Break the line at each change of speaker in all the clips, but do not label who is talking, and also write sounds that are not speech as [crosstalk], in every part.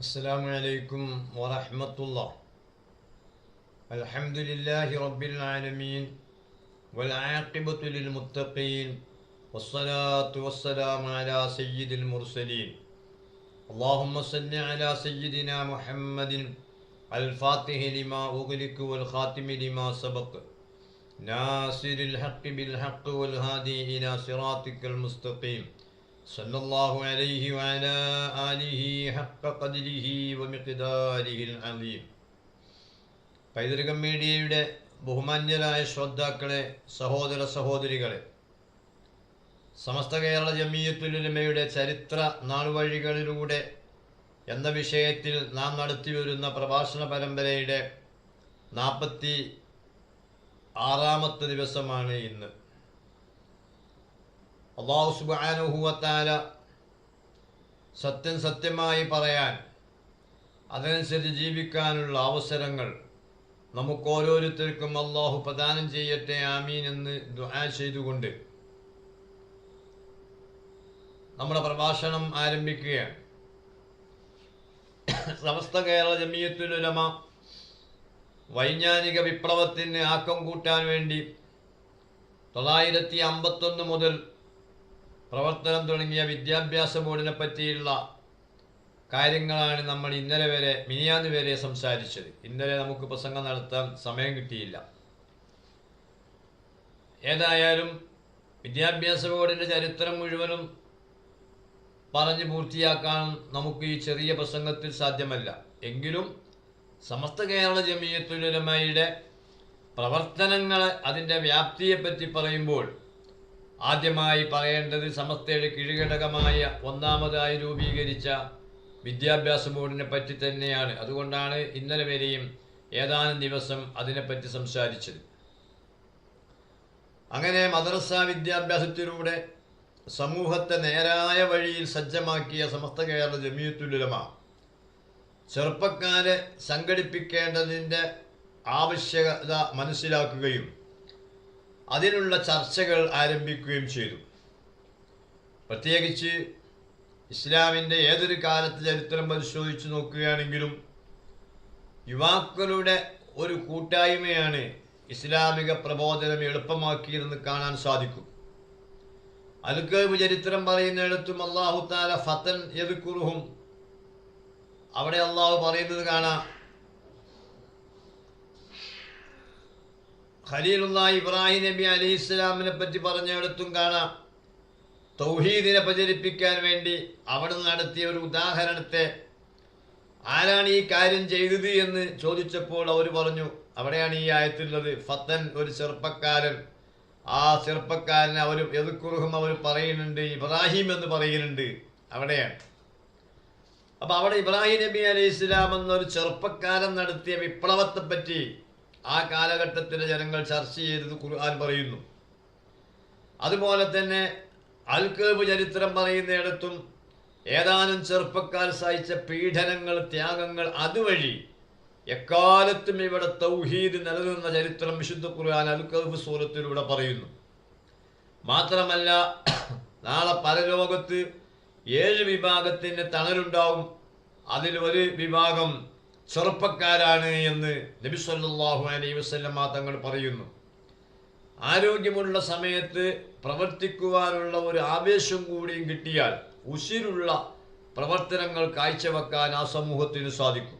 السلام عليكم ورحمة الله الحمد لله رب العالمين والعاقبة للمتقين والصلاة والسلام على سيد المرسلين اللهم صل على سيدنا محمد الفاتح لما أغلق والخاتم لما سبق ناصر الحق بالحق والهادي إلى صراطك المستقيم صلى الله عليه وعلى آله حق قدره ومقداره العظيم പൈതൃകം മീഡിയയുടെ ബഹുമാന്യരായ ശ്രോതാക്കളെ സഹോദര സഹോദരികളെ സമസ്ത കേരള ജമീയത്തുലുലമയുടെ ചരിത്ര നാളുവഴികളിലൂടെ എന്ന വിഷയത്തിൽ നാം നടത്തിവരുന്ന പ്രഭാഷണ പരമ്പരയുടെ നാൽപ്പത്തി ആറാമത്തെ ദിവസമാണ് ഇന്ന് അള്ളാഹു സുബാനുഹുവത്താല സത്യം സത്യമായി പറയാൻ അതനുസരിച്ച് ജീവിക്കാനുള്ള അവസരങ്ങൾ നമുക്ക് ഓരോരുത്തർക്കും അള്ളാഹു പ്രദാനം ചെയ്യട്ടെ ആമീൻ എന്ന് ദുആ ചെയ്തുകൊണ്ട് നമ്മുടെ പ്രഭാഷണം ആരംഭിക്കുകയാണ്. സമസ്ത കേരള ജമീയത്തുലുലമ വൈജ്ഞാനിക വിപ്ലവത്തിന് ആക്കം കൂട്ടാൻ വേണ്ടി തൊള്ളായിരത്തി അമ്പത്തൊന്ന് മുതൽ പ്രവർത്തനം തുടങ്ങിയ വിദ്യാഭ്യാസ ബോർഡിനെ പറ്റിയുള്ള കാര്യങ്ങളാണ് നമ്മൾ ഇന്നലെ വരെ മിനിയാന്ന് വരെ സംസാരിച്ചത്. ഇന്നലെ നമുക്ക് പ്രസംഗം നടത്താൻ സമയം കിട്ടിയില്ല. ഏതായാലും വിദ്യാഭ്യാസ ബോർഡിന്റെ ചരിത്രം മുഴുവനും പറഞ്ഞ് പൂർത്തിയാക്കാൻ നമുക്ക് ഈ ചെറിയ പ്രസംഗത്തിൽ സാധ്യമല്ല. എങ്കിലും സമസ്ത കേരള ജമീയത്തുലമയുടെ പ്രവർത്തനങ്ങൾ അതിന്റെ വ്യാപ്തിയെപ്പറ്റി പറയുമ്പോൾ ആദ്യമായി പറയേണ്ടത് സമസ്തയുടെ കീഴ്ഘടകമായ ഒന്നാമതായി രൂപീകരിച്ച വിദ്യാഭ്യാസ ബോർഡിനെ പറ്റി തന്നെയാണ്. അതുകൊണ്ടാണ് ഇന്നലെ വരെയും ഏതാനും ദിവസം അതിനെപ്പറ്റി സംസാരിച്ചത്. അങ്ങനെ മദ്രസ വിദ്യാഭ്യാസത്തിലൂടെ സമൂഹത്തെ നേരായ വഴിയിൽ സജ്ജമാക്കിയ സമസ്ത കേരള ജമീയത്തുലമ ചെറുപ്പക്കാരെ സംഘടിപ്പിക്കേണ്ടതിന്റെ ആവശ്യകത മനസ്സിലാക്കുകയും അതിനുള്ള ചർച്ചകൾ ആരംഭിക്കുകയും ചെയ്തു. പ്രത്യേകിച്ച് ഇസ്ലാമിന്റെ ഏതൊരു കാലത്ത് ചരിത്രം പരിശോധിച്ച് നോക്കുകയാണെങ്കിലും യുവാക്കളുടെ ഒരു കൂട്ടായ്മയാണ് ഇസ്ലാമിക പ്രബോധനം എളുപ്പമാക്കിയതെന്ന് കാണാൻ സാധിക്കും. അൽക്കേബ് ചരിത്രം പറയുന്നിടത്തും അള്ളാഹു താല ഫത്തൻ എതുക്കുറുഹും അവിടെ അള്ളാഹു പറയുന്നത് കാണാം ഖലീലുള്ള ഇബ്രാഹിം നബി അലി ഇസ്ലാമിനെ പറ്റി പറഞ്ഞിടത്തും കാണാം. തൗഹീദിനെ പ്രചരിപ്പിക്കാൻ വേണ്ടി അവിടെ നടത്തിയ ഒരു ഉദാഹരണത്തെ ആരാണ് ഈ കാര്യം ചെയ്തത് എന്ന് ചോദിച്ചപ്പോൾ അവർ പറഞ്ഞു അവിടെയാണ് ഈ ആയത്തുള്ളത്. ഫത്തൻ ഒരു ചെറുപ്പക്കാരൻ. ആ ചെറുപ്പക്കാരൻ അവർ എതുക്കുറുഹും അവർ പറയുന്നുണ്ട്. ഇബ്രാഹിം എന്ന് പറയുന്നുണ്ട്. അവിടെയാണ്. അപ്പൊ അവിടെ ഇബ്രാഹിം നബി അലൈഹി ഇസ്ലാം എന്നൊരു ചെറുപ്പക്കാരൻ നടത്തിയ വിപ്ലവത്തെ പറ്റി ആ കാലഘട്ടത്തിലെ ജനങ്ങൾ ചർച്ച ചെയ്തത് ഖുർആൻ പറയുന്നു. അതുപോലെ തന്നെ അൽക്കേബ് ചരിത്രം പറയുന്നിടത്തും ഏതാനും ചെറുപ്പക്കാർ സഹിച്ച പീഡനങ്ങൾ ത്യാഗങ്ങൾ അതുവഴി എക്കാലത്തും ഇവിടെ തൗഹീദ് നിലനിന്ന ചരിത്രം വിശുദ്ധ ഖുർആൻ അൽക്കബ് സൂറത്തിലൂടെ പറയുന്നു. മാത്രമല്ല നാളെ പരലോകത്ത് ഏഴ് വിഭാഗത്തിന് തണലുണ്ടാവും. അതിൽ ഒരു വിഭാഗം ചെറുപ്പക്കാരാണ് എന്ന് നബി സല്ലാഹു അലൈ വസല്ലമ തങ്ങൾ പറയുന്നു. ആരോഗ്യമുള്ള സമയത്ത് പ്രവർത്തിക്കുവാനുള്ള ഒരു ആവേശം കൂടിയും കിട്ടിയാൽ ഉശിരുള്ള പ്രവർത്തനങ്ങൾ കാഴ്ചവെക്കാൻ ആ സമൂഹത്തിന് സാധിക്കും.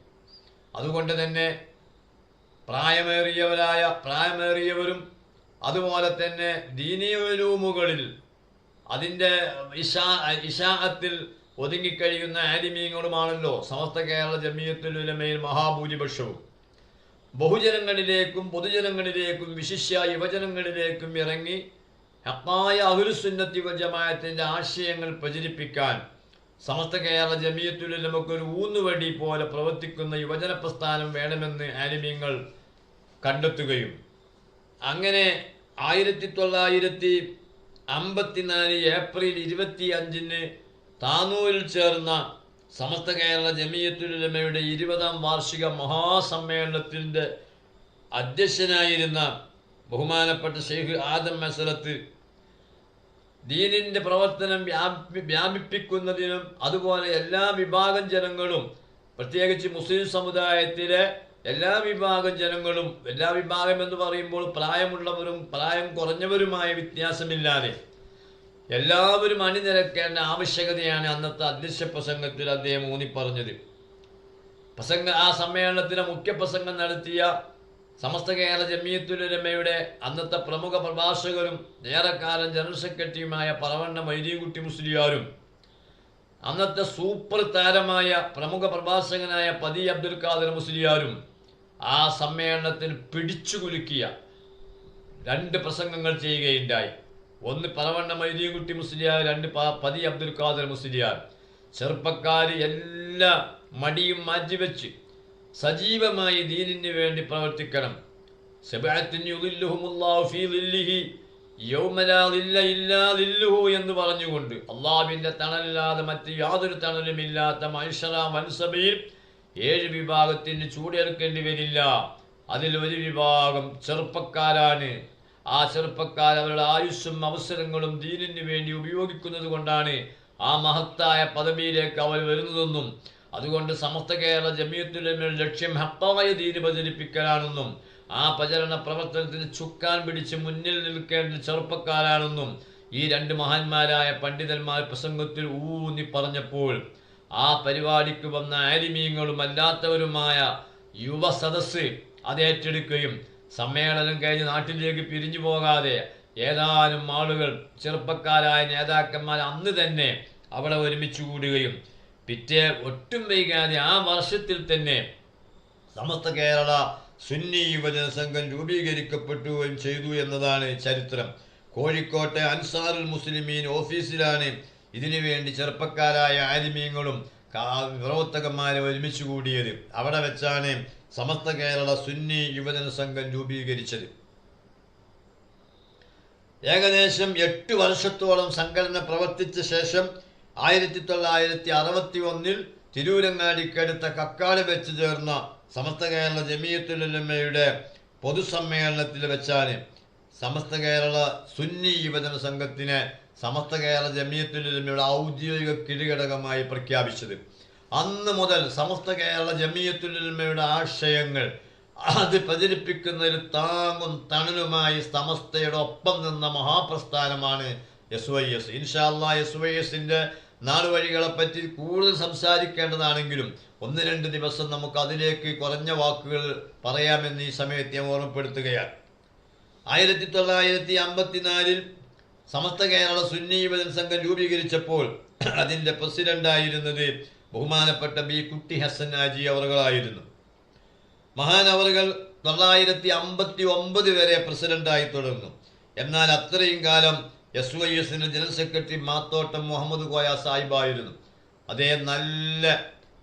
അതുകൊണ്ട് തന്നെ പ്രായമേറിയവരായ പ്രായമേറിയവരും അതുപോലെ തന്നെ ദീനീയലൂമുകളിൽ അതിന്റെ ഇഷാ ഇഷാഅത്തിൽ ഒതുങ്ങിക്കഴിയുന്ന ആലിമീങ്ങളുമാണല്ലോ സമസ്ത കേരള ജമീയത്തുലുലമയിൽ മഹാഭൂരിപക്ഷവും. ബഹുജനങ്ങളിലേക്കും പൊതുജനങ്ങളിലേക്കും വിശിഷ്യ യുവജനങ്ങളിലേക്കും ഇറങ്ങി ഹക്കായ അഹുരുസുന്നത്തി ജമായത്തിന്റെ ആശയങ്ങൾ പ്രചരിപ്പിക്കാൻ സമസ്ത കേരള ജമീയത്തുലുലമക്ക് ഒരു ഊന്നുവടി പോലെ പ്രവർത്തിക്കുന്ന യുവജന പ്രസ്ഥാനം വേണമെന്ന് ആലിമീങ്ങൾ കണ്ടെത്തുകയും അങ്ങനെ ആയിരത്തി തൊള്ളായിരത്തി അമ്പത്തിനാല് ഏപ്രിൽ ഇരുപത്തി അഞ്ചിന് താനൂരിൽ ചേർന്ന സമസ്ത കേരള ജമീയത്തുലമയുടെ ഇരുപതാം വാർഷിക മഹാസമ്മേളനത്തിന്റെ അധ്യക്ഷനായിരുന്ന ബഹുമാനപ്പെട്ട ഷെയ്ഖ് ആദം മസലത്ത് ദീനിന്റെ പ്രവർത്തനം വ്യാപി വ്യാപിപ്പിക്കുന്നതിനും അതുപോലെ എല്ലാ വിഭാഗം ജനങ്ങളും പ്രത്യേകിച്ച് മുസ്ലിം സമുദായത്തിലെ എല്ലാ വിഭാഗം ജനങ്ങളും എല്ലാ വിഭാഗം എന്ന് പറയുമ്പോൾ പ്രായമുള്ളവരും പ്രായം കുറഞ്ഞവരുമായ വ്യത്യാസമില്ലാതെ എല്ലാവരും അണിനിരക്കേണ്ട ആവശ്യകതയാണ് അന്നത്തെ അധ്യക്ഷ പ്രസംഗത്തിൽ അദ്ദേഹം ഊന്നിപ്പറഞ്ഞത്. പ്രസംഗ ആ സമ്മേളനത്തിലെ മുഖ്യ പ്രസംഗം നടത്തിയ സമസ്ത കേരള ജമിയത്തുലമയുടെ അന്നത്തെ പ്രമുഖ പ്രഭാഷകരും ഏറെക്കാലം ജനറൽ സെക്രട്ടറിയുമായ പറവണ്ണ മൈദീൻകുട്ടി മുസ്ലിയാരും അന്നത്തെ സൂപ്പർ താരമായ പ്രമുഖ പ്രഭാഷകനായ പതി അബ്ദുൽ ഖാദർ മുസ്ലിയാരും ആ സമ്മേളനത്തിൽ പിടിച്ചു കുലുക്കിയ രണ്ട് പ്രസംഗങ്ങൾ ചെയ്യുകയുണ്ടായി. ഒന്ന് പറവണ്ണ മൈദീൻകുട്ടി മുസ്ലിയാർ രണ്ട് പതി അബ്ദുൽ ഖാദർ മുസ്ലിയാർ. ചെറുപ്പക്കാർ എല്ലാ മടിയും മാറ്റിവെച്ച് സജീവമായി ദീനിന് വേണ്ടി പ്രവർത്തിക്കണം. എന്ന് പറഞ്ഞുകൊണ്ട് അള്ളാവിന്റെ തണലില്ലാതെ മറ്റ് യാതൊരു തണലുമില്ലാത്ത മനുഷ്യറ വൻസഭയിൽ ഏഴ് വിഭാഗത്തിന് ചൂടേൽക്കേണ്ടി വരില്ല. അതിൽ ഒരു വിഭാഗം ചെറുപ്പക്കാരാണ്. ആ ചെറുപ്പക്കാർ അവരുടെ ആയുസ്സും അവസരങ്ങളും ദീനിന് വേണ്ടി ഉപയോഗിക്കുന്നത് കൊണ്ടാണ് ആ മഹത്തായ പദവിയിലേക്ക് അവർ വരുന്നതെന്നും അതുകൊണ്ട് സമസ്ത കേരള ജമിയത്തുലമയുടെ ലക്ഷ്യം ഹത്തായ ദീന് പ്രചരിപ്പിക്കലാണെന്നും ആ പ്രചരണ പ്രവർത്തനത്തിന് ചുക്കാൻ പിടിച്ച് മുന്നിൽ നിൽക്കേണ്ട ചെറുപ്പക്കാരാണെന്നും ഈ രണ്ട് മഹാന്മാരായ പണ്ഡിതന്മാർ പ്രസംഗത്തിൽ ഊന്നി പറഞ്ഞപ്പോൾ ആ പരിപാടിക്ക് വന്ന ആരിമീങ്ങളും അല്ലാത്തവരുമായ യുവ സദസ്സ് അത് ഏറ്റെടുക്കുകയും സമ്മേളനം കഴിഞ്ഞ് നാട്ടിലേക്ക് പിരിഞ്ഞു പോകാതെ ഏതാനും ആളുകൾ ചെറുപ്പക്കാരായ നേതാക്കന്മാർ അന്ന് തന്നെ അവിടെ ഒരുമിച്ച് കൂടുകയും പിറ്റേ ഒട്ടും വൈകാതെ ആ വർഷത്തിൽ തന്നെ സമസ്ത കേരള സുന്നി യുവജന സംഘം രൂപീകരിക്കപ്പെട്ടുകയും ചെയ്തു എന്നതാണ് ചരിത്രം. കോഴിക്കോട്ടെ അൻസാറുൽ മുസ്ലിമീൻ ഓഫീസിലാണ് ഇതിനു വേണ്ടി ചെറുപ്പക്കാരായ ആലിമീങ്ങളും പ്രവർത്തകന്മാരെ ഒരുമിച്ച് കൂടിയത്. അവിടെ വെച്ചാണ് സമസ്ത കേരള സുന്നി യുവജന സംഘം രൂപീകരിച്ചത്. ഏകദേശം എട്ട് വർഷത്തോളം സംഘടന പ്രവർത്തിച്ച ശേഷം ആയിരത്തി തൊള്ളായിരത്തി അറുപത്തി ഒന്നിൽ തിരൂരങ്ങാടിക്കടുത്ത കക്കാട് വെച്ച് ചേർന്ന സമസ്ത കേരള ജമീയത്തുലമ്മയുടെ പൊതുസമ്മേളനത്തിൽ വെച്ചാണ് സമസ്ത കേരള സുന്നി യുവജന സംഘത്തിനെ സമസ്ത കേരള ജമീയത്തുലമ്മയുടെ ഔദ്യോഗിക കിഴിഘടകമായി പ്രഖ്യാപിച്ചത്. അന്ന് മുതൽ സമസ്ത കേരള ജമിയത്തുലമയുടെ ആശയങ്ങൾ അത് പ്രചരിപ്പിക്കുന്നതിൽ താങ്ങും തണലുമായി സമസ്തയുടെ ഒപ്പം നിന്ന മഹാപ്രസ്ഥാനമാണ് എസ് വൈ എസ് ഇൻഷാല്ല എസ് വൈ എസിന്റെ നാടുവഴികളെ പറ്റി കൂടുതൽ സംസാരിക്കേണ്ടതാണെങ്കിലും ഒന്ന് രണ്ട് ദിവസം നമുക്ക് അതിലേക്ക് കുറഞ്ഞ വാക്കുകൾ പറയാമെന്ന് ഈ സമയത്ത് ഞാൻ ഓർമ്മപ്പെടുത്തുകയാണ്. ആയിരത്തി തൊള്ളായിരത്തി അമ്പത്തിനാലിൽ സമസ്ത കേരള സുന്നി യുവജന സംഘം രൂപീകരിച്ചപ്പോൾ [clears throat] അതിന്റെ പ്രസിഡന്റായിരുന്നത് ബഹുമാനപ്പെട്ട ബി കുട്ടി ഹസൻ ആജി അവറുകളായിരുന്നു. മഹാനവറുകൾ തൊള്ളായിരത്തി അമ്പത്തി ഒമ്പത് വരെ പ്രസിഡന്റായി തുടർന്നു എന്നാൽ അത്രയും കാലം എസ് വൈ എസിന്റെ ജനറൽ സെക്രട്ടറി മാത്തോട്ടം മുഹമ്മദ് കോയ സാഹിബായിരുന്നു. അദ്ദേഹം നല്ല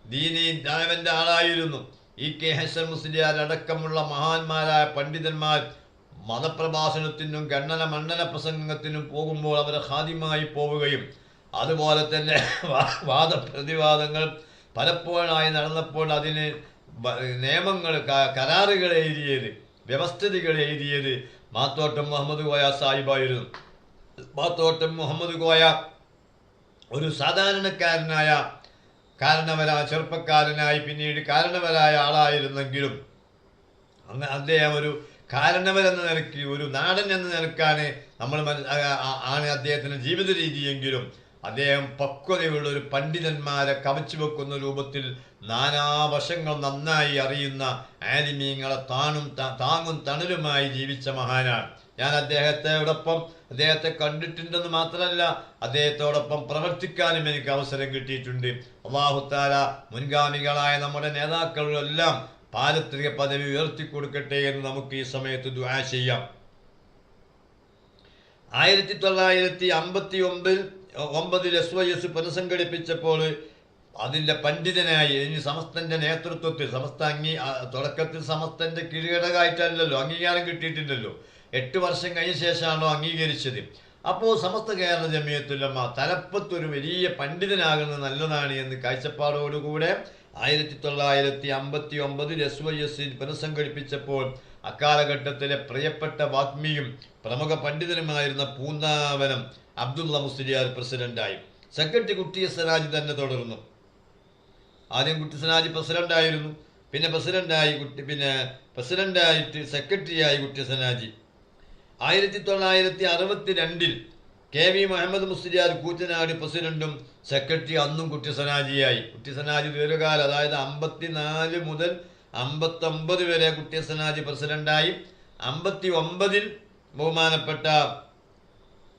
ദീനി ധാവന്റെ ആളായിരുന്നു. ഇ കെ ഹസൻ മുസ്ലിയാർ അടക്കമുള്ള മഹാന്മാരായ പണ്ഡിതന്മാർ മതപ്രഭാഷണത്തിനും ഗണ്ണന മണ്ഡല പ്രസംഗത്തിനും പോകുമ്പോൾ അവർ ഹാദ്യമായി പോവുകയും അതുപോലെ തന്നെ വാദപ്രതിവാദങ്ങൾ പലപ്പോഴായി നടന്നപ്പോൾ അതിന് നിയമങ്ങൾ കരാറുകൾ എഴുതിയത് വ്യവസ്ഥിതികൾ എഴുതിയത് മാത്തോട്ടം മുഹമ്മദ് കോയ സാഹിബായിരുന്നു. മാത്തോട്ടം മുഹമ്മദ് കോയ ഒരു സാധാരണക്കാരനായ കാരണവരായ ചെറുപ്പക്കാരനായി പിന്നീട് കാരണവരായ ആളായിരുന്നെങ്കിലും അന്ന് അദ്ദേഹം ഒരു കാരണവരെന്ന നിലയ്ക്ക് ഒരു നാടൻ എന്ന നിലക്കാണ് നമ്മൾ ആണ് അദ്ദേഹത്തിന്റെ ജീവിത രീതിയെങ്കിലും അദ്ദേഹം പക്വതയുള്ള ഒരു പണ്ഡിതന്മാരെ കവച്ചു വെക്കുന്ന രൂപത്തിൽ നാനാവശങ്ങൾ നന്നായി അറിയുന്ന ആലിമീങ്ങളെ താണും താങ്ങും തണലുമായി ജീവിച്ച മഹാനാണ്. ഞാൻ അദ്ദേഹത്തോടൊപ്പം അദ്ദേഹത്തെ കണ്ടിട്ടുണ്ടെന്ന് മാത്രമല്ല അദ്ദേഹത്തോടൊപ്പം പ്രവർത്തിക്കാനും എനിക്ക് അവസരം കിട്ടിയിട്ടുണ്ട്. അള്ളാഹുത്താല മുൻഗാമികളായ നമ്മുടെ നേതാക്കളെല്ലാം പാരത്രിക പദവി ഉയർത്തി കൊടുക്കട്ടെ എന്ന് നമുക്ക് ഈ സമയത്ത് ദുആ ചെയ്യാം. ആയിരത്തി തൊള്ളായിരത്തി അമ്പത്തി ഒമ്പതിൽ ഒമ്പതിൽ എസ് വൈ എസ് പുനഃസംഘടിപ്പിച്ചപ്പോൾ അതിന്റെ പണ്ഡിതനായി ഇനി സമസ്തന്റെ നേതൃത്വത്തിൽ സമസ്ത അംഗീ തുടക്കത്തിൽ സമസ്തന്റെ കീഴ്ഘടകമായിട്ടല്ലല്ലോ അംഗീകാരം കിട്ടിയിട്ടില്ലല്ലോ. എട്ട് വർഷം കഴിഞ്ഞ ശേഷമാണോ അംഗീകരിച്ചത്. അപ്പോൾ സമസ്ത കേരള ജമിയത്തുലമ്മ തലപ്പത്തൊരു വലിയ പണ്ഡിതനാകുന്നത് നല്ലതാണ് എന്ന് കാഴ്ചപ്പാടോടുകൂടെ ആയിരത്തി തൊള്ളായിരത്തി അമ്പത്തി ഒമ്പതിൽ എസ് വൈ എസ് പുനഃസംഘടിപ്പിച്ചപ്പോൾ അക്കാലഘട്ടത്തിലെ പ്രിയപ്പെട്ട വാഗ്മിയും പ്രമുഖ പണ്ഡിതനുമായിരുന്ന പൂന്താവനം അബ്ദുള്ള മുസ്ലിയാർ പ്രസിഡന്റായി. സെക്രട്ടറി കുട്ടി എസ് രാജ് തന്നെ തുടർന്നു. ആദ്യം കുട്ടി കുട്ടിസനാജി പ്രസിഡന്റായിരുന്നു. പിന്നെ പ്രസിഡന്റായി കുട്ടി പിന്നെ പ്രസിഡന്റായിട്ട് സെക്രട്ടറിയായി കുട്ടിസനാജി ആയിരത്തി തൊള്ളായിരത്തി അറുപത്തി രണ്ടിൽ കെ വി മുഹമ്മദ് മുസ്ലിയാർ കൂറ്റനാട് പ്രസിഡന്റും സെക്രട്ടറി അന്നും കുട്ടി സനാജിയായി കുട്ടിസനാജിയായി കുട്ടിസനാജി ദീർഘകാലം അതായത് അമ്പത്തിനാല് മുതൽ അമ്പത്തൊമ്പത് വരെ കുട്ടിയസനാജി പ്രസിഡന്റായി. അമ്പത്തി ഒമ്പതിൽ ബഹുമാനപ്പെട്ട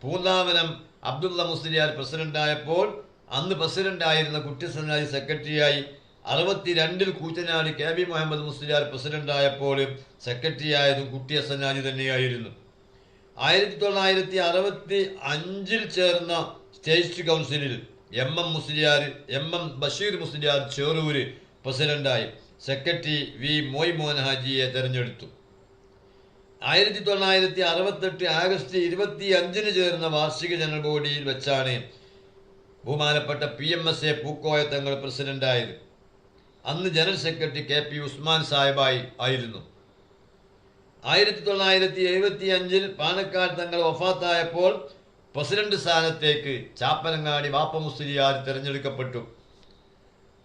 പൂന്താവനം അബ്ദുള്ള മുസ്ലിയാർ പ്രസിഡന്റായപ്പോൾ അന്ന് പ്രസിഡന്റായിരുന്ന കുട്ടിസനാജി സെക്രട്ടറിയായി. അറുപത്തിരണ്ടിൽ കൂറ്റനാട് കെ വി മുഹമ്മദ് മുസ്ലിയാർ പ്രസിഡന്റായപ്പോൾ സെക്രട്ടറിയായതും കുട്ടി സനാജി തന്നെയായിരുന്നു. ആയിരത്തി തൊള്ളായിരത്തി അറുപത്തി അഞ്ചിൽ ചേർന്ന സ്റ്റേറ്റ് കൗൺസിലിൽ M M Musliyar M M Basheer Musliyar Cherur പ്രസിഡന്റായി. സെക്രട്ടറി വി മോയ് മോഹൻ ഹാജിയെ തെരഞ്ഞെടുത്തു. ആയിരത്തി തൊള്ളായിരത്തി അറുപത്തെട്ട് ആഗസ്റ്റ് ഇരുപത്തി അഞ്ചിന് ചേർന്ന വാർഷിക ജനറൽ ബോഡിയിൽ വെച്ചാണ് ബഹുമാനപ്പെട്ട P M S A Pookoya Thangal പ്രസിഡന്റായത്. അന്ന് general secretary K P Usman സാഹിബായി ആയിരുന്നു. ആയിരത്തി തൊള്ളായിരത്തി എഴുപത്തി അഞ്ചിൽ പാണക്കാട് തങ്ങൾ വഫാത്തായപ്പോൾ പ്രസിഡന്റ് സ്ഥാനത്തേക്ക് ചാപ്പനങ്ങാടി വാപ്പ മുസ്ലിയാർ തിരഞ്ഞെടുക്കപ്പെട്ടു.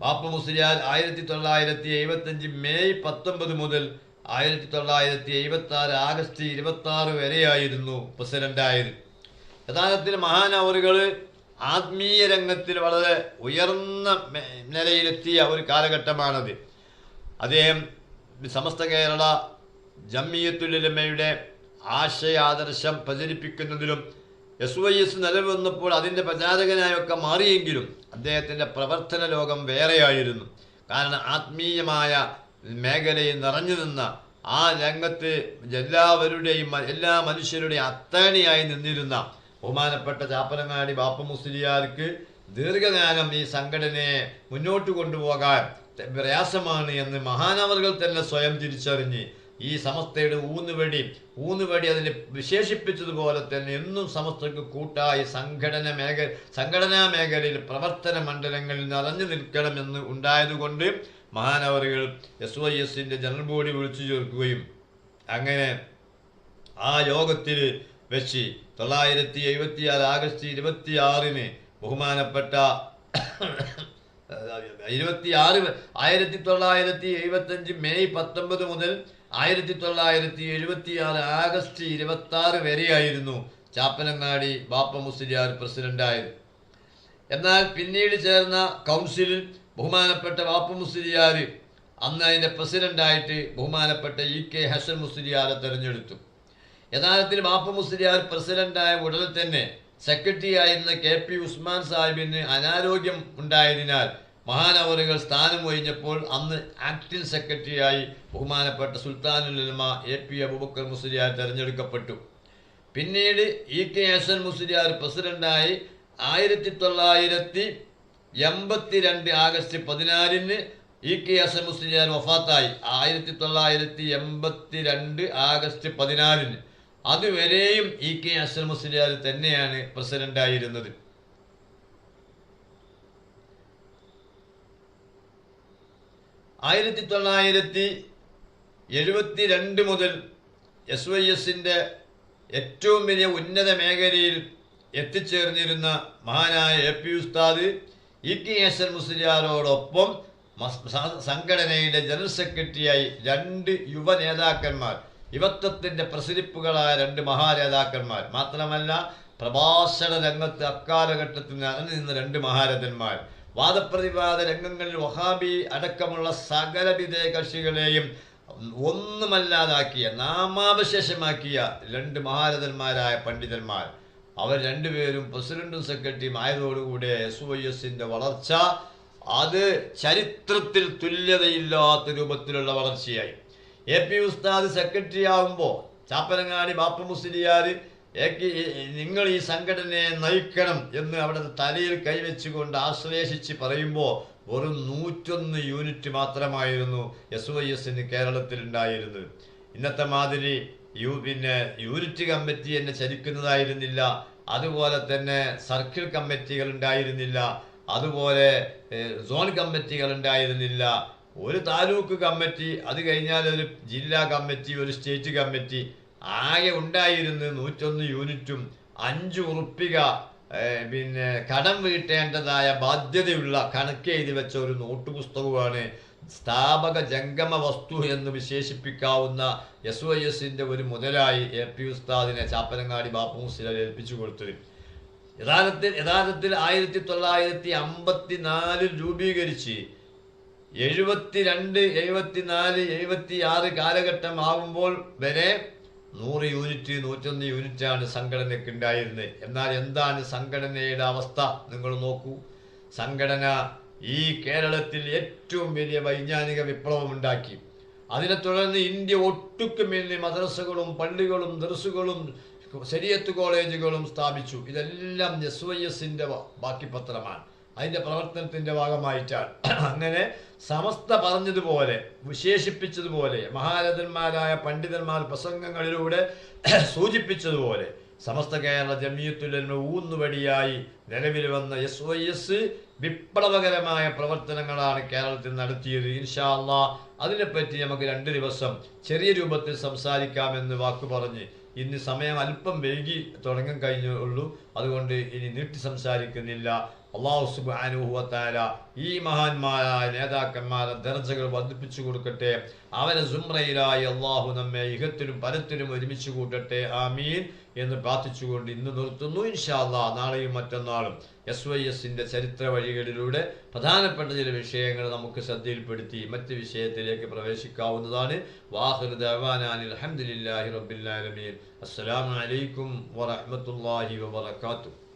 വാപ്പ മുസ്ലിയാർ ആയിരത്തി തൊള്ളായിരത്തി എഴുപത്തഞ്ച് മെയ് പത്തൊമ്പത് മുതൽ ആയിരത്തി തൊള്ളായിരത്തി എഴുപത്തി ആറ് ആഗസ്റ്റ് ഇരുപത്തി ആറ് വരെയായിരുന്നു പ്രസിഡന്റായത്. യഥാർത്ഥത്തിൽ മഹാനവറുകൾ ആത്മീയ രംഗത്തിൽ വളരെ ഉയർന്ന നിലയിലെത്തിയ ഒരു കാലഘട്ടമാണത്. അദ്ദേഹം സമസ്ത കേരള ജമ്മിയത്തുലമയുടെ ആശയാദർശം പ്രചരിപ്പിക്കുന്നതിലും എസ് വൈ എസ് നിലവിൽ വന്നപ്പോൾ അതിന്റെ പ്രചാരകനായൊക്കെ മാറിയെങ്കിലും അദ്ദേഹത്തിന്റെ പ്രവർത്തന ലോകം വേറെയായിരുന്നു. കാരണം ആത്മീയമായ മേഖലയിൽ നിറഞ്ഞു നിന്ന ആ രംഗത്ത് എല്ലാവരുടെയും എല്ലാ മനുഷ്യരുടെയും അത്താണിയായി നിന്നിരുന്ന ബഹുമാനപ്പെട്ട ചാപ്പനങ്ങാടി ബാപ്പ മുസ്ലിയാർക്ക് ദീർഘകാലം ഈ സംഘടനയെ മുന്നോട്ട് കൊണ്ടുപോകാൻ പ്രയാസമാണ് എന്ന് മഹാനവറുകൾ തന്നെ സ്വയം തിരിച്ചറിഞ്ഞ് ഈ സമസ്തയുടെ ഊന്നുവടി ഊന്നുവടി അതിൽ വിശേഷിപ്പിച്ചതുപോലെ തന്നെ എന്നും സമസ്തക്ക് കൂട്ടായി സംഘടന മേഖല സംഘടനാ മേഖലയിൽ പ്രവർത്തന മണ്ഡലങ്ങളിൽ നിറഞ്ഞു നിൽക്കണമെന്ന് ഉണ്ടായതുകൊണ്ട് മഹാനവറുകൾ എസ് വൈ എസിന്റെ ജനറൽ ബോഡി വിളിച്ചു ചേർക്കുകയും അങ്ങനെ ആ യോഗത്തിൽ വെച്ച് തൊള്ളായിരത്തി എഴുപത്തി ആറ് ആഗസ്റ്റ് ഇരുപത്തി ആറിന് ബഹുമാനപ്പെട്ട ഇരുപത്തി ആറ് ആയിരത്തി തൊള്ളായിരത്തി എഴുപത്തഞ്ച് മെയ് പത്തൊമ്പത് മുതൽ ആയിരത്തി തൊള്ളായിരത്തി എഴുപത്തി ആറ് ആഗസ്റ്റ് ഇരുപത്തി ആറ് വരെയായിരുന്നു ചാപ്പനങ്ങാടി ബാപ്പ മുസ്ലിയാർ പ്രസിഡന്റായത്. എന്നാൽ പിന്നീട് ചേർന്ന കൗൺസിലിൽ ബഹുമാനപ്പെട്ട ബാപ്പ മുസ്ലിയാർ അന്ന് അതിന്റെ പ്രസിഡന്റായിട്ട് ബഹുമാനപ്പെട്ട ഇ കെ ഹസൻ മുസ്ലിയാരെ തെരഞ്ഞെടുത്തു. യഥാർത്ഥത്തിൽ ബാപ്പ മുസ്ലിയാർ പ്രസിഡന്റായ ഉടനെ തന്നെ സെക്രട്ടറി ആയിരുന്ന കെ പി ഉസ്മാൻ സാഹിബിന് അനാരോഗ്യം ഉണ്ടായതിനാൽ മഹാനവറുകൾ സ്ഥാനം ഒഴിഞ്ഞപ്പോൾ അന്ന് ആക്ടിംഗ് സെക്രട്ടറിയായി ബഹുമാനപ്പെട്ട സുൽത്താനുൽ ഉലമ എ പി അബൂബക്കർ മുസ്ലിയാർ തെരഞ്ഞെടുക്കപ്പെട്ടു. പിന്നീട് ഇ കെ ഹസൻ മുസ്ലിയാർ പ്രസിഡന്റായി ആയിരത്തി തൊള്ളായിരത്തി എൺപത്തി രണ്ട് ആഗസ്റ്റ് പതിനാലിന് ഇ കെ ഹസൻ മുസ്ലിയാർ വഫാത്തായി. ആയിരത്തി തൊള്ളായിരത്തി എൺപത്തി രണ്ട് ആഗസ്റ്റ് പതിനാലിന് അതുവരെയും ഇ കെ ഹസൻ മുസ്ലിയാർ തന്നെയാണ് പ്രസിഡന്റായിരുന്നത്. ആയിരത്തി തൊള്ളായിരത്തി എഴുപത്തി രണ്ട് മുതൽ എസ് വൈ എസിന്റെ ഏറ്റവും വലിയ ഉന്നത മേഖലയിൽ എത്തിച്ചേർന്നിരുന്ന മഹാനായ എ പി ഉസ്താദ് ഇ കെ എസ് എൻ മുസ്ലിയാരോടൊപ്പം സംഘടനയുടെ ജനറൽ സെക്രട്ടറിയായി രണ്ട് യുവ നേതാക്കന്മാർ യുവത്വത്തിന്റെ പ്രസരിപ്പുകളായ രണ്ട് മഹാരേതാക്കന്മാർ. മാത്രമല്ല പ്രഭാഷണ രംഗത്ത് അക്കാലഘട്ടത്തിൽ നിറഞ്ഞു നിന്ന രണ്ട് മഹാരഥന്മാർ. വാദപ്രതിവാദ രംഗങ്ങളിൽ വഹാബി അടക്കമുള്ള സകല വിധേയ കക്ഷികളെയും ഒന്നുമല്ലാതാക്കിയ നാമാവശേഷമാക്കിയ രണ്ട് മഹാരഥന്മാരായ പണ്ഡിതന്മാർ. അവർ രണ്ടുപേരും പ്രസിഡന്റും സെക്രട്ടറിയും ആയതോടുകൂടെ എസ് വൈ എസിന്റെ വളർച്ച അത് ചരിത്രത്തിൽ തുല്യതയില്ലാത്ത രൂപത്തിലുള്ള വളർച്ചയായി. എ പി ഉസ്താദ് സെക്രട്ടറി ആകുമ്പോൾ ചാപ്പനങ്ങാടി ബാപ്പ മുസ്ലിയാർ നിങ്ങൾ ഈ സംഘടനയെ നയിക്കണം എന്ന് അവിടെ തലയിൽ കൈവച്ചുകൊണ്ട് ആശ്ലേഷിച്ച് പറയുമ്പോൾ വെറും നൂറ്റൊന്ന് യൂണിറ്റ് മാത്രമായിരുന്നു എസ് വൈ എസിന് കേരളത്തിൽ ഉണ്ടായിരുന്നത്. ഇന്നത്തെ മാതിരി യു പിന്നെ യൂണിറ്റ് കമ്മിറ്റി എന്നെ ചലിക്കുന്നതായിരുന്നില്ല അതുപോലെ തന്നെ സർക്കിൾ കമ്മിറ്റികൾ ഉണ്ടായിരുന്നില്ല. അതുപോലെ സോൺ കമ്മിറ്റികൾ ഉണ്ടായിരുന്നില്ല. ഒരു താലൂക്ക് കമ്മിറ്റി അത് കഴിഞ്ഞാൽ ഒരു ജില്ലാ കമ്മിറ്റി ഒരു സ്റ്റേറ്റ് കമ്മിറ്റി. ആകെ ഉണ്ടായിരുന്നു നൂറ്റൊന്ന് യൂണിറ്റും അഞ്ച് ഉറുപ്പിക പിന്നെ കടം വീട്ടേണ്ടതായ ബാധ്യതയുള്ള കണക്ക് എഴുതി വെച്ച ഒരു നോട്ട് പുസ്തകമാണ് സ്ഥാപക ജംഗമ വസ്തു എന്ന് വിശേഷിപ്പിക്കാവുന്ന എസ് വൈ എസിന്റെ ഒരു മുതലായി എ പി ഉസ്താദിനെ ചാപ്പനങ്ങാടി ബാപ്പു മുസ്ലിം ഏൽപ്പിച്ചു കൊടുത്തത് യഥാർത്ഥത്തിൽ യഥാർത്ഥത്തിൽ ആയിരത്തി തൊള്ളായിരത്തി അമ്പത്തി നാലിൽ രൂപീകരിച്ച് എഴുപത്തിരണ്ട് എഴുപത്തിനാല് എഴുപത്തി ആറ് കാലഘട്ടം ആകുമ്പോൾ വരെ നൂറ് യൂണിറ്റ് നൂറ്റൊന്ന് യൂണിറ്റാണ് സംഘടനയ്ക്ക് ഉണ്ടായിരുന്നത് എന്നാൽ എന്താണ് സംഘടനയുടെ അവസ്ഥ? നിങ്ങൾ നോക്കൂ. സംഘടന ഈ കേരളത്തിൽ ഏറ്റവും വലിയ വൈജ്ഞാനിക വിപ്ലവം ഉണ്ടാക്കി അതിനെ തുടർന്ന് ഇന്ത്യ ഒട്ടുക്കുമില്ല മദ്രസകളും പള്ളികളും ദർസുകളും ശരിയത്ത് കോളേജുകളും സ്ഥാപിച്ചു. ഇതെല്ലാം എസ് വൈ എസിന്റെ ബാക്കി പത്രമാണ്. അതിന്റെ പ്രവർത്തനത്തിന്റെ ഭാഗമായിട്ടാണ്. അങ്ങനെ സമസ്ത പറഞ്ഞതുപോലെ വിശേഷിപ്പിച്ചതുപോലെ മഹാരഥന്മാരായ പണ്ഡിതന്മാർ പ്രസംഗങ്ങളിലൂടെ സൂചിപ്പിച്ചതുപോലെ സമസ്ത കേരള ജമിയത്തുലമ ഊന്നുവടിയായി നിലവിൽ വന്ന എസ് വൈ എസ് വിപ്ലവകരമായ പ്രവർത്തനങ്ങളാണ് കേരളത്തിൽ നടത്തിയത്. ഇൻഷാല്ല അതിനെപ്പറ്റി നമുക്ക് രണ്ട് ദിവസം ചെറിയ രൂപത്തിൽ സംസാരിക്കാമെന്ന് വാക്കു പറഞ്ഞ് ഇന്ന് സമയം അല്പം വൈകി തുടങ്ങാൻ കഴിഞ്ഞുള്ളൂ അതുകൊണ്ട് ഇനി നീട്ടി സംസാരിക്കുന്നില്ല. അള്ളാഹു സുബാനുഹുവത്താര ഈ മഹാന്മാരായ നേതാക്കന്മാരെ ദർജകൾ വർദ്ധിപ്പിച്ചു കൊടുക്കട്ടെ. അവരെ സുമ്രയിലായി അള്ളാഹു നമ്മെ ഇഹത്തിലും പരത്തിലും ഒരുമിച്ച് കൂട്ടട്ടെ. ആമീൻ. എന്ന് പ്രാർത്ഥിച്ചുകൊണ്ട് ഇന്ന് നിർത്തുന്നു. ഇൻഷാല്ല നാളെയും മറ്റന്നാളും എസ് വൈ എസിന്റെ ചരിത്ര വഴികളിലൂടെ പ്രധാനപ്പെട്ട ചില വിഷയങ്ങൾ നമുക്ക് ശ്രദ്ധയിൽപ്പെടുത്തി മറ്റ് വിഷയത്തിലേക്ക് പ്രവേശിക്കാവുന്നതാണ്. വാഹിർ ദവാനാനിൽ അലഹമുല്ലാഹി റബ്ബിൽ ആലമീൻ. അസ്സലാമു അലൈക്കും വറഹ്മത്തുള്ളാഹി വബറകാതുഹു.